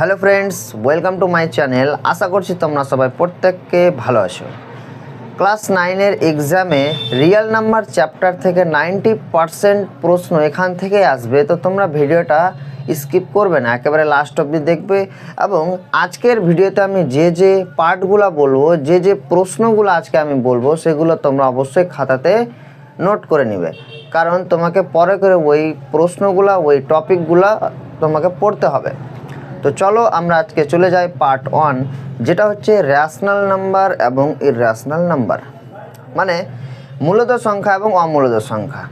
Hello friends, welcome to my channel. আশা করছি তোমরা সবাই প্রত্যেককে ভালো আছো। ক্লাস নাইনের এক্সামে রিয়েল নাম্বার চ্যাপ্টার থেকে নাইনটি পারসেন্ট প্রশ্ন এখান থেকে আসবে। তো তোমরা ভিডিওটা স্কিপ করবে না, একেবারে লাস্ট অবধি দেখবে। এবং আজকের ভিডিওতে আমি যে যে পার্টগুলো বলব, যে যে প্রশ্নগুলো আজকে আমি বলব, সেগুলো তোমরা অবশ্যই খাতাতে নোট করে নিবে। কারণ তোমাকে পরে করে ওই প্রশ্নগুলো, ওই টপিকগুলো তোমাকে পড়তে হবে। তো চলো আমরা আজকে চলে যাই পার্ট ওয়ান যেটা হচ্ছে র্যাশনাল নাম্বার এবং ইররাশনাল নাম্বার মানে মূলত সংখ্যা এবং অমূলত সংখ্যা।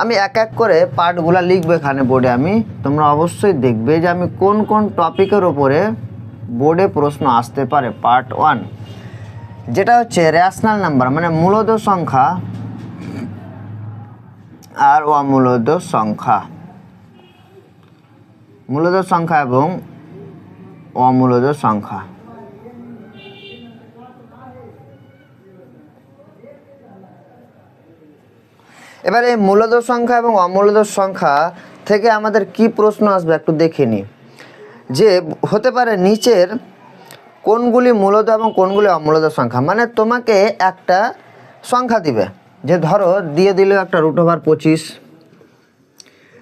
আমি এক এক করে পার্টগুলো লিখব এখানে বোর্ডে আমি। তোমরা অবশ্যই দেখবে যে আমি কোন কোন টপিকের ওপরে বোর্ডে প্রশ্ন আসতে পারে পার্ট ওয়ান যেটা হচ্ছে র্যাশনাল নাম্বার মানে মূলত সংখ্যা আর অমূলত সংখ্যা। মূলত সংখ্যা এবং অমূলত সংখ্যা। এবারে মূলত সংখ্যা এবং অমূলত সংখ্যা থেকে আমাদের কি প্রশ্ন আসবে একটু দেখে নিই। যে হতে পারে নিচের কোনগুলি মূলত এবং কোনগুলি অমূলত সংখ্যা। মানে তোমাকে একটা সংখ্যা দিবে। যে ধরো, দিয়ে দিল একটা রুট ওভার পঁচিশ,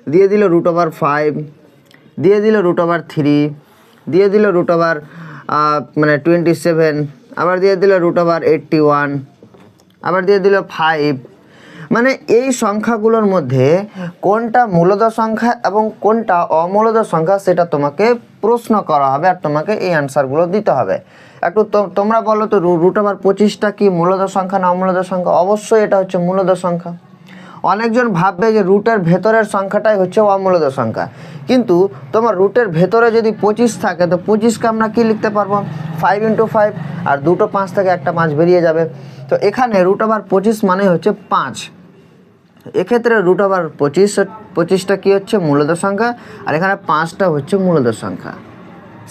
দিয়ে দিল রুট ওভার ফাইভ দিয়ে দিল রুট ওভার থ্রি দিয়ে দিল রুট ওভার মানে টোয়েন্টি সেভেন আবার দিয়ে দিল রুট ওভার এইট্টি ওয়ান আবার দিয়ে দিল ফাইভ মানে এই সংখ্যাগুলোর মধ্যে কোনটা মূলত সংখ্যা এবং কোনটা অমূলত সংখ্যা সেটা তোমাকে প্রশ্ন করা হবে আর তোমাকে এই অ্যান্সারগুলো দিতে হবে। একটু তোমরা বলো তো রুট ওভার পঁচিশটা কি মূলত সংখ্যা না অমূলত সংখ্যা? অবশ্যই এটা হচ্ছে মূলত সংখ্যা। অনেকজন ভাববে যে রুটের ভেতরের সংখ্যাটাই হচ্ছে অমূলত সংখ্যা। কিন্তু তোমার রুটের ভেতরে যদি পঁচিশ থাকে, তো পঁচিশকে আমরা কি লিখতে পারব? ফাইভ ইন্টু ফাইভ আর দুটো পাঁচ থেকে একটা পাঁচ বেরিয়ে যাবে। তো এখানে রুট ওভার পঁচিশ মানে হচ্ছে পাঁচ। এক্ষেত্রে রুট ওভার পঁচিশ, পঁচিশটা কী হচ্ছে? মূলত সংখ্যা। আর এখানে পাঁচটা হচ্ছে মূলত সংখ্যা।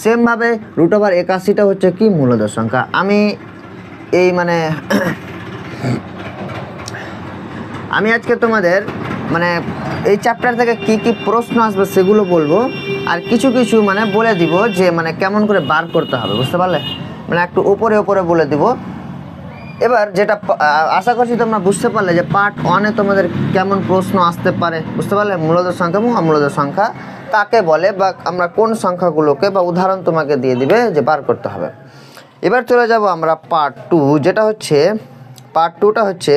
সেমভাবে রুট ওভার একাশিটা হচ্ছে কি? মূলত সংখ্যা। আমি এই মানে আমি আজকে তোমাদের মানে এই চ্যাপ্টার থেকে কি কি প্রশ্ন আসবে সেগুলো বলব, আর কিছু কিছু মানে বলে দিব যে মানে কেমন করে বার করতে হবে, বুঝতে পারলে? মানে একটু উপরে উপরে বলে দিব। এবার যেটা আশা করছি তোমরা বুঝতে পারলে যে পার্ট ওয়ানে তোমাদের কেমন প্রশ্ন আসতে পারে, বুঝতে পারলে? মূলত সংখ্যা এবং অমূলত সংখ্যা, কাকে বলে বা আমরা কোন সংখ্যাগুলোকে বা উদাহরণ তোমাকে দিয়ে দিবে যে বার করতে হবে। এবার চলে যাব আমরা পার্ট টু যেটা হচ্ছে পার্ট টুটা হচ্ছে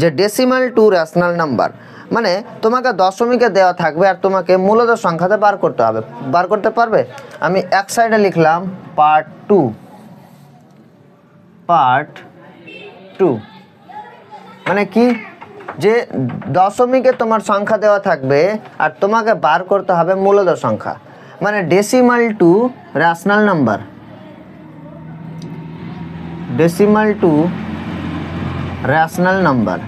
যে ডেসিমাল টু র্যাশনাল নাম্বার মানে তোমাকে দশমিকে দেওয়া থাকবে আর তোমাকে মূলত সংখ্যাতে বার করতে হবে। বার করতে পারবে? আমি এক সাইডে লিখলাম পার্ট টু পার্ট টু মানে কি? যে দশমিকে তোমার সংখ্যা দেওয়া থাকবে আর তোমাকে বার করতে হবে মূলত সংখ্যা। মানে decimal to rational number decimal to rational number.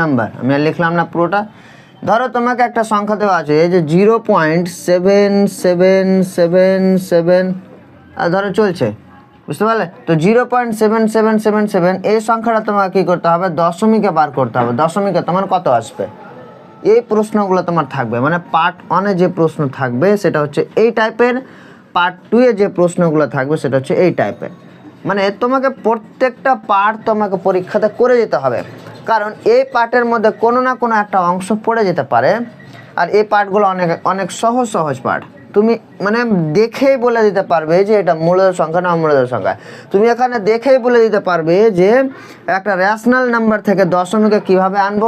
Number, আমি আর লিখলাম না পুরোটা। ধরো তোমাকে একটা সংখ্যা দেওয়া আছে, এই যে zero point seven seven seven seven ধরো চলছে, বুঝতে পারলে? তো zero point seven seven seven seven, এই সংখ্যাটা তোমাকে কী করতে হবে? দশমিকে বার করতে হবে। দশমিকে তোমার কত আসবে? এই প্রশ্নগুলো তোমার থাকবে। মানে পার্ট ওয়ানে যে প্রশ্ন থাকবে, সেটা হচ্ছে এই টাইপের পার্ট টুয়ে যে প্রশ্নগুলো থাকবে সেটা হচ্ছে এই টাইপের মানে তোমাকে প্রত্যেকটা পার্ট তোমাকে পরীক্ষাতে করে যেতে হবে। কারণ এই পার্টের মধ্যে কোনো না কোনো একটা অংশ পড়ে যেতে পারে। আর এই পার্টগুলো অনেক অনেক সহজ সহজ পার্ট তুমি মানে দেখেই বলে দিতে পারবে যে এটা মূলত সংখ্যা না অমূলত সংখ্যা। তুমি এখানে দেখেই বলে দিতে পারবে যে একটা র্যাশনাল নাম্বার থেকে দশমিকে কীভাবে আনব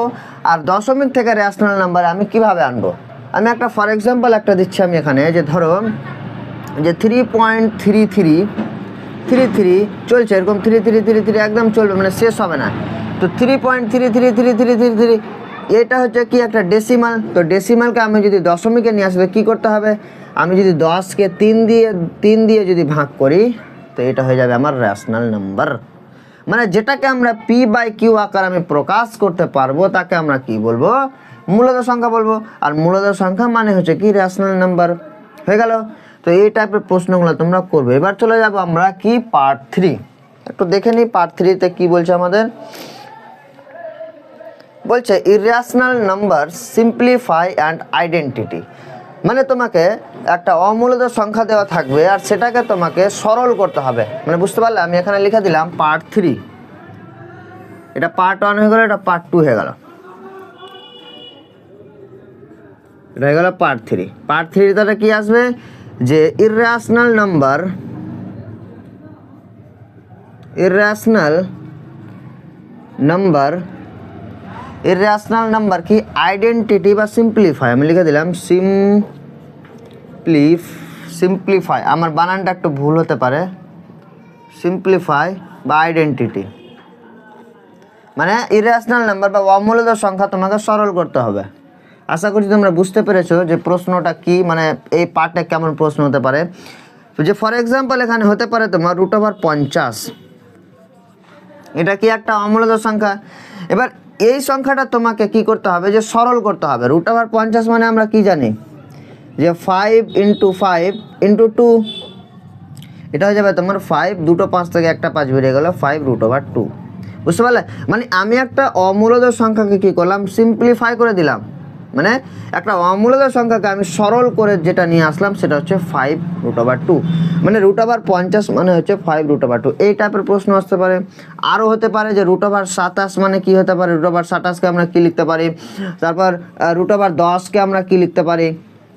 আর দশমিক থেকে র্যাশনাল নাম্বার আমি কীভাবে আনব। আমি একটা ফর এক্সাম্পল একটা দিচ্ছি আমি এখানে, যে ধরো যে three point three three three three চলছে, এরকম থ্রি থ্রি থ্রি থ্রি একদম চলবে মানে শেষ হবে না। তো three point three three three three three three এটা হচ্ছে কি একটা ডেসিমাল তো ডেসিমালকে আমি যদি দশমিকে নিয়ে আসবে কী করতে হবে? আমি যদি দশকে তিন দিয়ে তিন দিয়ে যদি ভাগ করি, তো এটা হয়ে যাবে আমার র্যাশনাল নাম্বার মানে যেটাকে আমরা পি বাই কিউ আকার আমি প্রকাশ করতে পারব, তাকে আমরা কি বলব? মূলত সংখ্যা বলব। আর মূলত সংখ্যা মানে হচ্ছে কি? র্যাশনাল নাম্বার হয়ে গেল। তো এই টাইপের প্রশ্নগুলো তোমরা করবে। এবার চলে যাব আমরা কি? পার্ট থ্রি একটু দেখে নিই পার্ট থ্রিতে কি বলছে আমাদের। বলছে irrational number simplify and identity মানে তোমাকে একটা অমূলত সংখ্যা দেওয়া থাকবে আর সেটাকে তোমাকে সরল করতে হবে। মানে বুঝতে পারলে? আমি এখানে লিখে দিলাম পার্ট থ্রি এটা পার্ট ওয়ান হয়ে গেল, এটা পার্ট টু হয়ে গেল। এটা হয়ে গেল পার্ট থ্রি পার্ট থ্রি তাহলে কি আসবে? যে irrational number irrational number irrational number কি আইডেন্টিটি বা সিম্পলিফাই আমি লিখে দিলাম সিম্পলিফ সিম্পলিফাই আমার বানানটা একটু ভুল হতে পারে। সিম্পলিফাই বা আইডেন্টিটি মানে ইরেশনাল নাম্বার বা অমূলত সংখ্যা তোমাকে সরল করতে হবে। আশা করছি তোমরা বুঝতে পেরেছ যে প্রশ্নটা কি মানে এই পার্টে কেমন প্রশ্ন হতে পারে। যে ফর এক্সাম্পল এখানে হতে পারে তোমার রুট ওভার পঞ্চাশ। এটা কি একটা অমূলত সংখ্যা? এবার এই সংখ্যাটা তোমাকে কি করতে হবে? যে সরল করতে হবে। রুট ওভার পঞ্চাশ মানে আমরা কি জানি? যে five into five into two এটা হয়ে যাবে তোমার ফাইভ দুটো পাঁচ থেকে একটা পাঁচ বেরিয়ে গেলো ফাইভ রুট ওভার টু বুঝতে পারলে? মানে আমি একটা অমূলত সংখ্যাকে কী করলাম? সিম্পলিফাই করে দিলাম। মানে একটা অমূলত সংখ্যাকে আমি সরল করে যেটা নিয়ে আসলাম, সেটা হচ্ছে ফাইভ রুট ওভার টু মানে রুট ওভার পঞ্চাশ মানে হচ্ছে ফাইভ রুট ওভার টু এই টাইপের প্রশ্ন আসতে পারে। আরও হতে পারে যে রুট ওভার সাতাশ মানে কি হতে পারে? রুট ওভার সাতাশকে আমরা কী লিখতে পারি? তারপর রুট ওভার দশকে আমরা কী লিখতে পারি?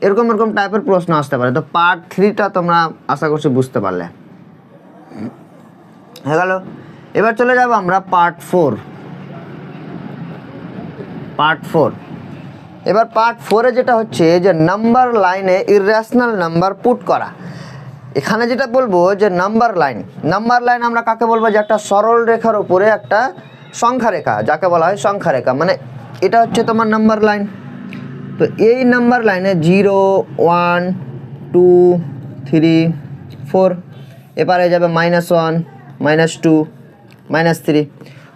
এরকম এরকম টাইপের প্রশ্ন আসতে পারে। তো পার্ট থ্রিটা তোমরা আশা করছি বুঝতে পারলে। হয়ে গেল। এবার চলে যাব আমরা পার্ট ফোর পার্ট ফোর এবার পার্ট ফোরে যেটা হচ্ছে যে নাম্বার লাইনে ইরেশনাল নাম্বার পুট করা। এখানে যেটা বলব যে নাম্বার লাইন নাম্বার লাইন আমরা কাকে বলব? যে একটা সরল রেখার উপরে একটা সংখ্যা রেখা, যাকে বলা হয় সংখ্যা রেখা। মানে এটা হচ্ছে তোমার নাম্বার লাইন তো এই নাম্বার লাইনে zero one two three four এবারে যাবে minus one minus two minus three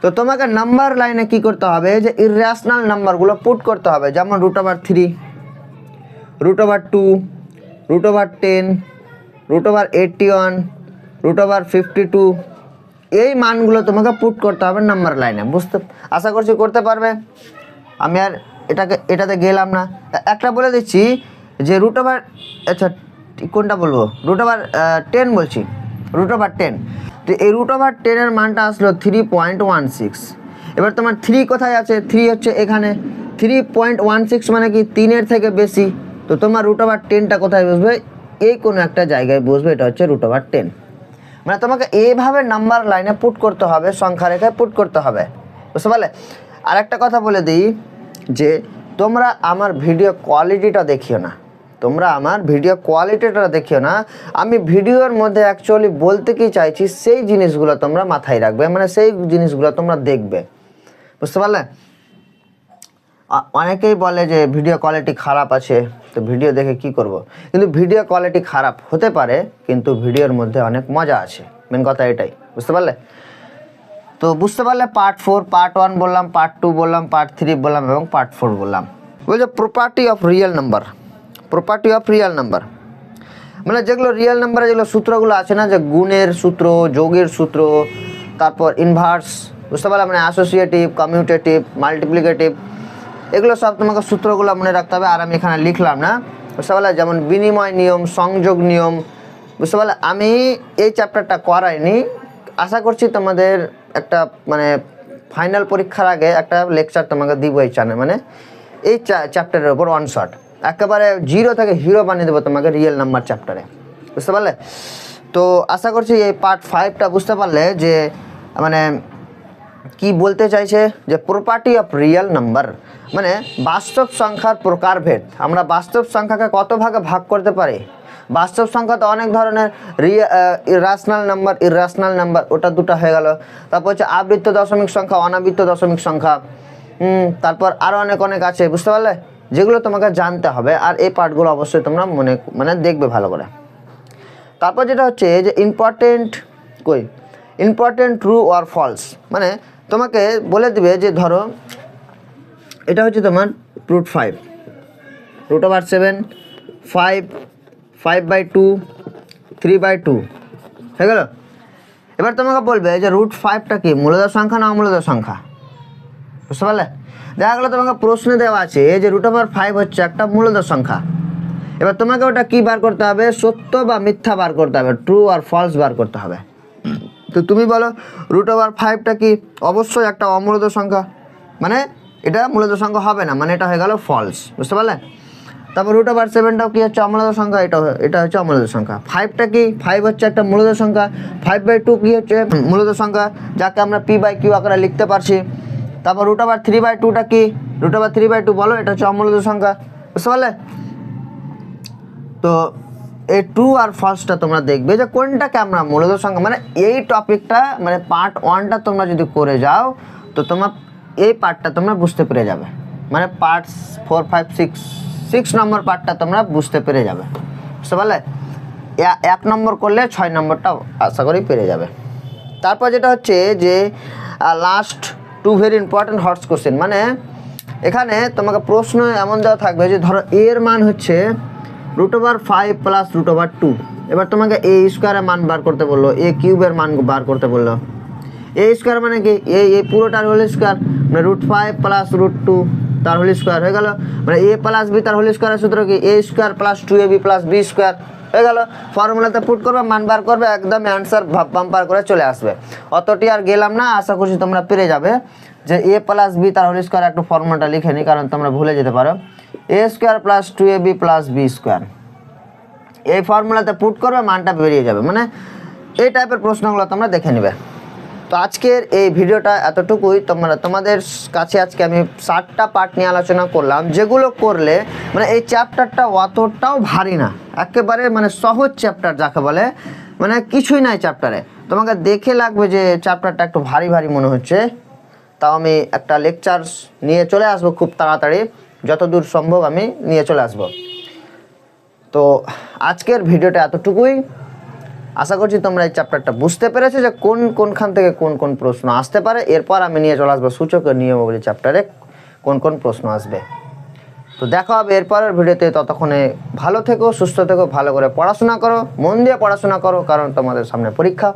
তো তোমাকে নাম্বার লাইনে কি করতে হবে? যে ইরেশনাল নাম্বারগুলো পুট করতে হবে। যেমন root over three root over two root over ten root over eighty one root over fifty two এই মানগুলো তোমাকে পুট করতে হবে নাম্বার লাইনে বুঝতে, আশা করছি করতে পারবে? আমি আর এটাকে, এটাতে গেলাম না। একটা বলে দিচ্ছি যে রুট ওভার আচ্ছা কোনটা বলব? রুট ওভার টেন বলছি। রুট ওভার টেন তো এই রুট ওভার টেনের মানটা আসলো থ্রি পয়েন্ট ওয়ান সিক্স এবার তোমার থ্রি কোথায় আছে? থ্রি হচ্ছে এখানে। থ্রি পয়েন্ট ওয়ান সিক্স মানে কি? তিনের থেকে বেশি। তো তোমার রুট ওভার টেনটা কোথায় বসবে? এই কোনো একটা জায়গায় বসবে, এটা হচ্ছে রুট ওভার টেন মানে তোমাকে এইভাবে নাম্বার লাইনে পুট করতে হবে, সংখ্যা রেখায় পুট করতে হবে। বুঝতে পারলে? আর একটা কথা বলে দিই যে তোমরা আমার ভিডিও কোয়ালিটিটা দেখিও না। তোমরা আমার ভিডিও কোয়ালিটিটা দেখিও না। আমি ভিডিওর মধ্যে অ্যাকচুয়ালি বলতে কি চাইছি, সেই জিনিসগুলো তোমরা মাথায় রাখবে মানে সেই জিনিসগুলো তোমরা দেখবে। বুঝতে পারলে? অনেকেই বলে যে ভিডিও কোয়ালিটি খারাপ আছে, তো ভিডিও দেখে কি করব। কিন্তু ভিডিও কোয়ালিটি খারাপ হতে পারে, কিন্তু ভিডিওর মধ্যে অনেক মজা আছে। মেন কথা এটাই, বুঝতে পারলে? তো বুঝতে পারলে পার্ট ফোর পার্ট ওয়ান বললাম পার্ট টু বললাম পার্ট থ্রি বললাম এবং পার্ট ফোর বললাম। বলছে property of real number property of real number মানে যেগুলো রিয়েল নাম্বারে যেগুলো সূত্রগুলো আছে না, যে গুণের সূত্র, যোগের সূত্র, তারপর ইনভার্স বুঝতে পারলাম? মানে অ্যাসোসিয়েটিভ কমিউটেটিভ মাল্টিপ্লিকেটিভ এগুলো সব তোমাকে সূত্রগুলো মনে রাখতে হবে। আর আমি এখানে লিখলাম না, বুঝতে পারলে? যেমন বিনিময় নিয়ম, সংযোগ নিয়ম, বুঝতে পারলে? আমি এই চ্যাপ্টারটা করাইনি। আশা করছি তোমাদের একটা মানে ফাইনাল পরীক্ষার আগে একটা লেকচার তোমাকে দিব এই চ্যানেল মানে এই চ্যাপ্টারের ওপর ওয়ান শট একেবারে জিরো থেকে হিরো বানিয়ে দেবো তোমাকে রিয়েল নাম্বার চ্যাপ্টারে বুঝতে পারলে? তো আশা করছি এই পার্ট ফাইভটা বুঝতে পারলে যে মানে কি বলতে চাইছে? যে প্রপার্টি অফ রিয়েল নাম্বার মানে বাস্তব সংখ্যার প্রকারভেদ। আমরা বাস্তব সংখ্যাকে কত ভাগে ভাগ করতে পারি? বাস্তব সংখ্যা তো অনেক ধরনের ইরাশনাল নাম্বার ইরাশনাল নাম্বার ওটা দুটো হয়ে গেল। তারপর হচ্ছে আবৃত্ত দশমিক সংখ্যা, অনাবৃত্ত দশমিক সংখ্যা। তারপর আরও অনেক অনেক আছে, বুঝতে পারলে? যেগুলো তোমাকে জানতে হবে, আর এই পার্টগুলো অবশ্যই তোমরা মনে মানে দেখবে ভালো করে। তারপর যেটা হচ্ছে যে ইম্পর্টেন্ট কই? ইম্পর্টেন্ট ট্রু অর ফলস মানে তোমাকে বলে দিবে যে ধরো, এটা হচ্ছে তোমার root five root over seven five five by two three by two হয়ে গেল? এবার তোমাকে বলবে যে রুট ফাইভটা কি? মূলদ সংখ্যা না অমূলদ সংখ্যা? বুঝতে পারলে? দেখা গেলো তোমাকে প্রশ্নে দেওয়া আছে যে রুট ওভার ফাইভ হচ্ছে একটা মূলত সংখ্যা। এবার তোমাকে ওটা কি বার করতে হবে? সত্য বা মিথ্যা বার করতে হবে। ট্রু আর ফলস বার করতে হবে। তো তুমি বলো রুট ওভার ফাইভটা কি অবশ্যই একটা অমূলত সংখ্যা? মানে এটা মূলত সংখ্যা হবে না মানে এটা হয়ে গেল ফলস বুঝতে পারলে? তারপর রুট ওভার সেভেনটাও কি হচ্ছে অমূলত সংখ্যা? এটা এটা হচ্ছে অমূলত সংখ্যা। ফাইভটা কি? ফাইভ হচ্ছে একটা মূলত সংখ্যা। ফাইভ বাই টু কি হচ্ছে? মূলত সংখ্যা, যাকে আমরা পি বাই কিউ আকারে লিখতে পারছি। তারপর রুট ওভার থ্রি বাই টুটা কি? Root over three by two বলো, এটা হচ্ছে অমূলত সংখ্যা। বুঝতে পারলে? তো এই ট্রু আর ফার্স্টটা তোমরা দেখবে যে কোনটাকে আমরা মূলত সংখ্যা মানে এই টপিকটা মানে পার্ট ওয়ানটা তোমরা যদি করে যাও, তো তোমার এই পার্টটা তোমরা বুঝতে পেরে যাবে। মানে part four five six six number পার্টটা তোমরা বুঝতে পেরে যাবে। বুঝতে পারলে? এক নম্বর করলে ছয় নম্বরটা আশা করি পেরে যাবে। তারপর যেটা হচ্ছে যে last two very important HOTS question মানে এখানে তোমাকে প্রশ্ন এমন দেওয়া থাকবে যে ধরো এর মান হচ্ছে root over five plus root over two এবার তোমাকে এ স্কোয়ারের মান বার করতে বলল এ কিউবের মান বার করতে বলল। এ স্কোয়ার মানে কি? এই এই পুরোটার হোল স্কোয়ার মানে root five plus root two তার হোল স্কোয়ার হয়ে গেল। মানে এ প্লাস বি তার হোল স্কোয়ারের সূত্র কি? A square plus two A B plus B square হয়ে গেল। ফর্মুলাতে পুট করবে, মান বার করবে, একদম অ্যান্সার বাম্পার করে চলে আসবে। অতটি আর গেলাম না, আশা করছি তোমরা পেরে যাবে। যে এ প্লাস বি তার হোল স্কোয়ার একটু ফর্মুলাটা লিখে নিই কারণ তোমরা ভুলে যেতে পারো। A square plus two A B plus B square এই ফর্মুলাতে পুট করবে, মানটা বেরিয়ে যাবে। মানে এই টাইপের প্রশ্নগুলো তোমরা দেখে নেবে। তো আজকের এই ভিডিওটা এতটুকুই। তোমরা তোমাদের কাছে আজকে আমি ষাটটা পার্ট নিয়ে আলোচনা করলাম, যেগুলো করলে মানে এই চ্যাপ্টারটা অতটাও ভারী না। একেবারে মানে সহজ চ্যাপ্টার যাকে বলে মানে কিছুই নাই চ্যাপ্টারে তোমাকে দেখে লাগবে যে চ্যাপ্টারটা একটু ভারী ভারী মনে হচ্ছে। তাও আমি একটা লেকচার নিয়ে চলে আসব খুব তাড়াতাড়ি। যতদূর সম্ভব আমি নিয়ে চলে আসব। তো আজকের ভিডিওটা এতটুকুই। আশা করছি তোমরা এই চ্যাপ্টারটা বুঝতে পেরেছ যে কোন, কোনখান থেকে কোন কোন প্রশ্ন আসতে পারে। এরপর আমি নিয়ে চলে আসব সূচকের নিয়মাবলী চ্যাপ্টারে কোন কোন প্রশ্ন আসবে। তো দেখা হবে এরপরের ভিডিওতে। ততক্ষণে ভালো থেকো, সুস্থ থেকো, ভালো করে পড়াশোনা করো, মন দিয়ে পড়াশোনা করো, কারণ তোমাদের সামনে পরীক্ষা।